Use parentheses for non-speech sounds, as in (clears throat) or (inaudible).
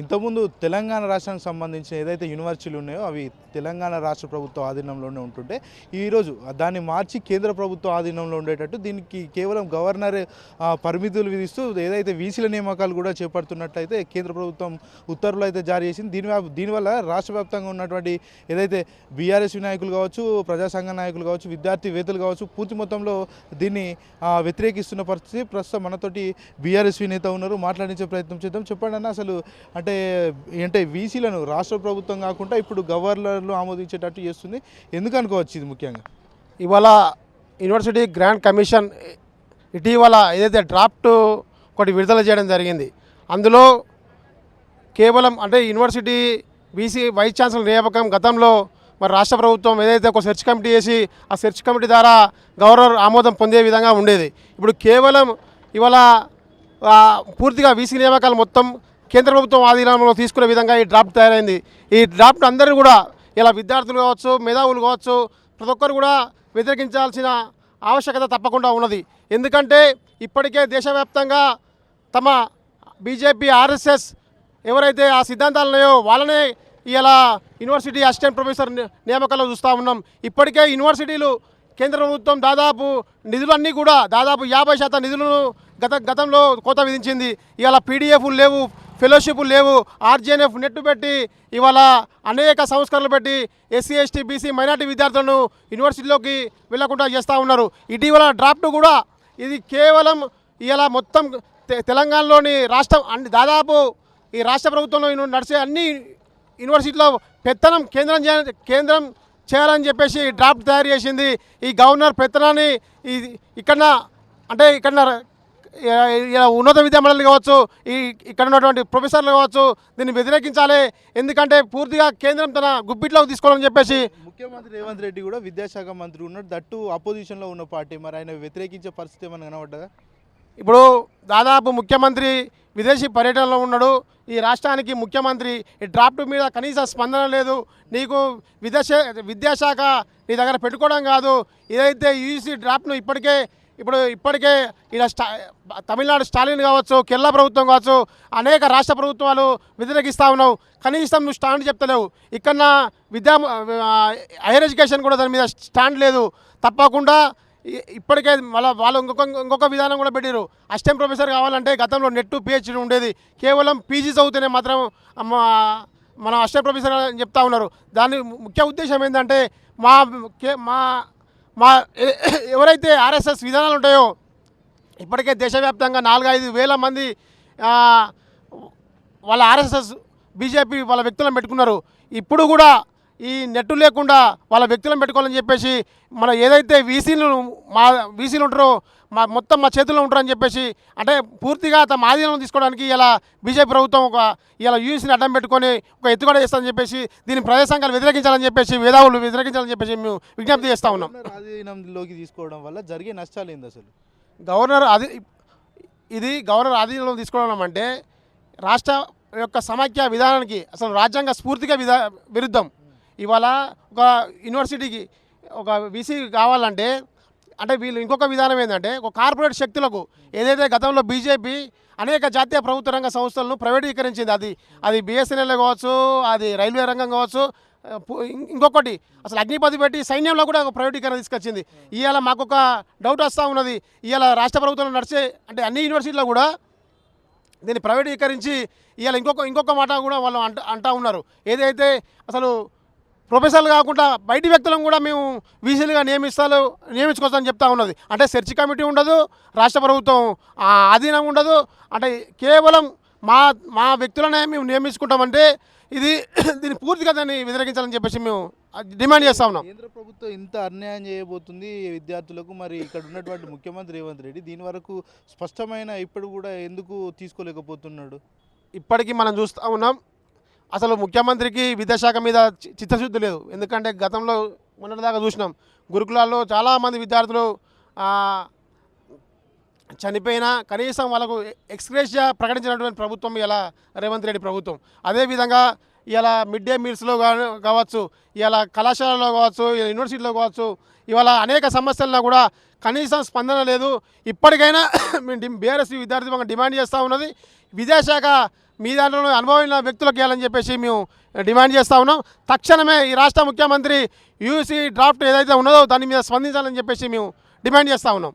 ఇంతకుముందు తెలంగాణ రాష్ట్రానికి సంబంధించిన ఏదైతే యూనివర్సిటీలు ఉన్నాయో అవి తెలంగాణ రాష్ట్ర ప్రభుత్వ ఆధీనంలోనే ఉంటుంటే ఈరోజు దాన్ని మార్చి కేంద్ర ప్రభుత్వ ఆధీనంలో ఉండేటట్టు దీనికి కేవలం గవర్నర్ పరిమితులు విధిస్తూ ఏదైతే వీసీల నియామకాలు కూడా చేపడుతున్నట్లయితే కేంద్ర ప్రభుత్వం ఉత్తర్వులు అయితే జారీ చేసింది. దీని దీనివల్ల రాష్ట్ర వ్యాప్తంగా ఉన్నటువంటి ఏదైతే బీఆర్ఎస్ నాయకులు కావచ్చు ప్రజాసంఘ నాయకులు కావచ్చు విద్యార్థి వేతలు కావచ్చు పూర్తి మొత్తంలో దీన్ని వ్యతిరేకిస్తున్న పరిస్థితి. ప్రస్తుతం మనతోటి బీఆర్ఎస్వి నేత ఉన్నారు. మాట్లాడించే ప్రయత్నం చేద్దాం. చెప్పండి అన్న అసలు అంటే అంటే వీసీలను రాష్ట్ర ప్రభుత్వం కాకుండా ఇప్పుడు గవర్నర్లు ఆమోదించేటట్టు చేస్తుంది. ఎందుకు అనుకోవచ్చు ఇది ముఖ్యంగా? ఇవాళ యూనివర్సిటీ గ్రాండ్ కమిషన్ ఇటీవల ఏదైతే డ్రాఫ్ట్ ఒకటి విడుదల చేయడం జరిగింది అందులో కేవలం అంటే యూనివర్సిటీ బీసీ వైస్ ఛాన్సలర్ నియామకం గతంలో మరి రాష్ట్ర ప్రభుత్వం ఏదైతే ఒక సెర్చ్ కమిటీ చేసి ఆ సెర్చ్ కమిటీ ద్వారా గవర్నర్ ఆమోదం పొందే విధంగా ఉండేది. ఇప్పుడు కేవలం ఇవాళ పూర్తిగా వీసీ నియామకాలు మొత్తం కేంద్ర ప్రభుత్వం ఆధీనంలో తీసుకునే విధంగా ఈ డ్రాఫ్ట్ తయారైంది. ఈ డ్రాఫ్ట్ అందరూ కూడా ఇలా విద్యార్థులు కావచ్చు మేధావులు కావచ్చు ప్రతి ఒక్కరు కూడా వ్యతిరేకించాల్సిన ఆవశ్యకత తప్పకుండా ఉన్నది. ఎందుకంటే ఇప్పటికే దేశవ్యాప్తంగా తమ బీజేపీ ఆర్ఎస్ఎస్ ఎవరైతే ఆ సిద్ధాంతాలు ఉన్నాయో వాళ్ళనే ఇలా యూనివర్సిటీ అసిస్టెంట్ ప్రొఫెసర్ నియామకాల్లో చూస్తూ ఉన్నాం. ఇప్పటికే యూనివర్సిటీలు కేంద్ర ప్రభుత్వం దాదాపు నిధులన్నీ కూడా దాదాపు యాభై శాతం నిధులను గత గతంలో కోత విధించింది. ఇవాళ పీడిఎఫ్లు లేవు ఫెలోషిప్లు లేవు ఆర్జీఎన్ఎఫ్ నెట్ పెట్టి ఇవాళ అనేక సంస్కరణలు పెట్టి ఎస్సీ ఎస్టీ బీసీ మైనార్టీ విద్యార్థులను యూనివర్సిటీలోకి వెళ్ళకుండా చేస్తూ ఉన్నారు. ఇటీవల డ్రాఫ్ట్ కూడా ఇది కేవలం ఇలా మొత్తం తె- తెలంగాణలోని రాష్ట్రం అన్ని దాదాపు ఈ రాష్ట్ర ప్రభుత్వంలో నడిచే అన్ని యూనివర్సిటీలో పెత్తనం కేంద్రం కేంద్రం చేయాలని చెప్పేసి డ్రాఫ్ట్ తయారు చేసింది. ఈ గవర్నర్ పెత్తనాన్ని ఇది ఇక్కడ అంటే ఇక్కడ ఉన్నత విద్యా మండలి కావచ్చు ఈ ఇక్కడ ఉన్నటువంటి ప్రొఫెసర్లు కావచ్చు దీన్ని వ్యతిరేకించాలి. ఎందుకంటే పూర్తిగా కేంద్రం తన గుప్పిట్లోకి తీసుకోవాలని చెప్పేసి ముఖ్యమంత్రి రేవంత్ రెడ్డి కూడా విద్యాశాఖ మంత్రి ఉన్నాడు దట్టు అపోజిషన్లో ఉన్న పార్టీ. మరి ఆయన వ్యతిరేకించే పరిస్థితి ఏమైనా కనబడ్డదా? ఇప్పుడు దాదాపు ముఖ్యమంత్రి విదేశీ పర్యటనలో ఉన్నాడు. ఈ రాష్ట్రానికి ముఖ్యమంత్రి ఈ డ్రాఫ్ట్ మీద కనీస స్పందన లేదు. నీకు విదేశ విద్యాశాఖ నీ దగ్గర పెట్టుకోవడం కాదు. ఏదైతే యూజీసీ డ్రాఫ్ట్ను ఇప్పటికే ఇప్పుడు ఇప్పటికే ఇలా స్టా తమిళనాడు స్టాలిన్ కావచ్చు కేరళ ప్రభుత్వం కావచ్చు అనేక రాష్ట్ర ప్రభుత్వాలు వ్యతిరేకిస్తూ ఉన్నావు. కనీసం నువ్వు స్టాండ్ చెప్తలేవు. ఇక్కడ విద్యా హైయర్ ఎడ్యుకేషన్ కూడా దాని మీద స్టాండ్ లేదు. తప్పకుండా ఇప్పటికే వాళ్ళ వాళ్ళు ఇంకొక ఇంకొక విధానం కూడా పెట్టారు అసిస్టెంట్ ప్రొఫెసర్ కావాలంటే గతంలో నెట్ పిహెచ్డి ఉండేది. కేవలం పీజీ చదివితేనే మాత్రం మనం అసిస్టెంట్ ప్రొఫెసర్ అని చెప్తా ఉన్నారు. దాని ముఖ్య ఉద్దేశం ఏంటంటే మా కే- మా మా ఎవరైతే ఆర్ఎస్ఎస్ విధానాలు ఉంటాయో ఇప్పటికే దేశవ్యాప్తంగా నాలుగైదు వేల మంది వాళ్ళ ఆర్ఎస్ఎస్ బీజేపీ వాళ్ళ వ్యక్తులను పెట్టుకున్నారు. ఇప్పుడు కూడా ఈ నెట్టు లేకుండా వాళ్ళ వ్యక్తులను పెట్టుకోవాలని చెప్పేసి మన ఏదైతే వీసీలు మా వీసీలు ఉంటారో మా మొత్తం మా చేతుల్లో ఉంటారని చెప్పేసి అంటే పూర్తిగా తమ ఆధీనం తీసుకోవడానికి ఇలా బీజేపీ ప్రభుత్వం ఒక ఇలా యూసీని అడ్డం పెట్టుకొని ఒక ఎత్తుగడ చేస్తామని చెప్పేసి దీన్ని ప్రజా సంఘాలు వ్యతిరేకించాలని చెప్పేసి మేధావులు వ్యతిరేకించాలని చెప్పేసి మేము విజ్ఞప్తి చేస్తూ ఉన్నాం. ఆధీనంలోకి తీసుకోవడం వల్ల జరిగే నష్టాలు ఏంది అసలు? గవర్నర్ అది ఇది గవర్నర్ ఆధీనంలో తీసుకోవడం అంటే రాష్ట్ర యొక్క సమాఖ్య విధానానికి అసలు రాజ్యాంగ స్ఫూర్తిగా విధా విరుద్ధం. ఇవాళ ఒక యూనివర్సిటీకి ఒక వీసీ కావాలంటే అంటే వీళ్ళు ఇంకొక విధానం ఏంటంటే ఒక కార్పొరేట్ శక్తులకు ఏదైతే గతంలో బీజేపీ అనేక జాతీయ ప్రభుత్వ రంగ సంస్థలను ప్రైవేటీకరించింది అది అది బిఎస్ఎన్ఎల్ కావచ్చు అది రైల్వే రంగం కావచ్చు ఇంకొకటి అసలు అగ్నిపతి పెట్టి సైన్యంలో కూడా ఒక ప్రైవేటీకరణ తీసుకొచ్చింది. ఇవాళ మాకు ఒక డౌట్ వస్తూ ఉన్నది ఇవాళ రాష్ట్ర ప్రభుత్వంలో నడిచే అంటే అన్ని యూనివర్సిటీలో కూడా దీన్ని ప్రైవేటీకరించి ఇవాళ ఇంకొక ఇంకొక మాట కూడా వాళ్ళు అంట అంటా ఉన్నారు. ఏదైతే అసలు ప్రొఫెసర్లు కాకుండా బయటి వ్యక్తులను కూడా మేము వీసీలుగా నియమిస్తాలు నియమించుకోవచ్చని చెప్తా ఉన్నది. అంటే సెర్చ్ కమిటీ ఉండదు రాష్ట్ర ప్రభుత్వం ఆ, ఆధీనం ఉండదు. అంటే కేవలం మా మా వ్యక్తులనే మేము నియమించుకుంటామంటే ఇది (clears throat) దీన్ని పూర్తిగా దాన్ని వ్యతిరేకించాలని చెప్పేసి మేము డిమాండ్ చేస్తా ఉన్నాం. కేంద్ర ప్రభుత్వం ఇంత అన్యాయం చేయబోతుంది విద్యార్థులకు మరి ఇక్కడ ఉన్నటువంటి ముఖ్యమంత్రి రేవంత్ రెడ్డి దీని వరకు స్పష్టమైన ఇప్పుడు కూడా ఎందుకు తీసుకోలేకపోతున్నాడు? ఇప్పటికీ మనం చూస్తూ ఉన్నాం అసలు ముఖ్యమంత్రికి విద్యాశాఖ మీద చిత్తశుద్ధి లేదు. ఎందుకంటే గతంలో మొన్నటిదాకా చూసినాం గురుకులాల్లో చాలామంది విద్యార్థులు చనిపోయినా కనీసం వాళ్ళకు ఎక్స్గ్రేషియా ప్రకటించినటువంటి ప్రభుత్వం ఇలా రేవంత్ రెడ్డి ప్రభుత్వం. అదేవిధంగా ఇలా మిడ్ డే మీల్స్లో కా- కావచ్చు ఇలా కళాశాలలో కావచ్చు యూనివర్సిటీలో కావచ్చు ఇవాళ అనేక సమస్యల్లో కూడా కనీసం స్పందన లేదు. ఇప్పటికైనా (coughs) మేము బీఆర్ఎస్ విద్యార్థి సంఘం డిమాండ్ చేస్తూ ఉన్నది విద్యాశాఖ మీ దాంట్లో అనుభవమైన వ్యక్తులకు ఇవ్వాలని చెప్పేసి మేము డిమాండ్ చేస్తా ఉన్నాం. తక్షణమే ఈ రాష్ట్ర ముఖ్యమంత్రి యూసీ డ్రాఫ్ట్ ఏదైతే ఉన్నదో దాని మీద స్పందించాలని చెప్పేసి మేము డిమాండ్ చేస్తా ఉన్నాం.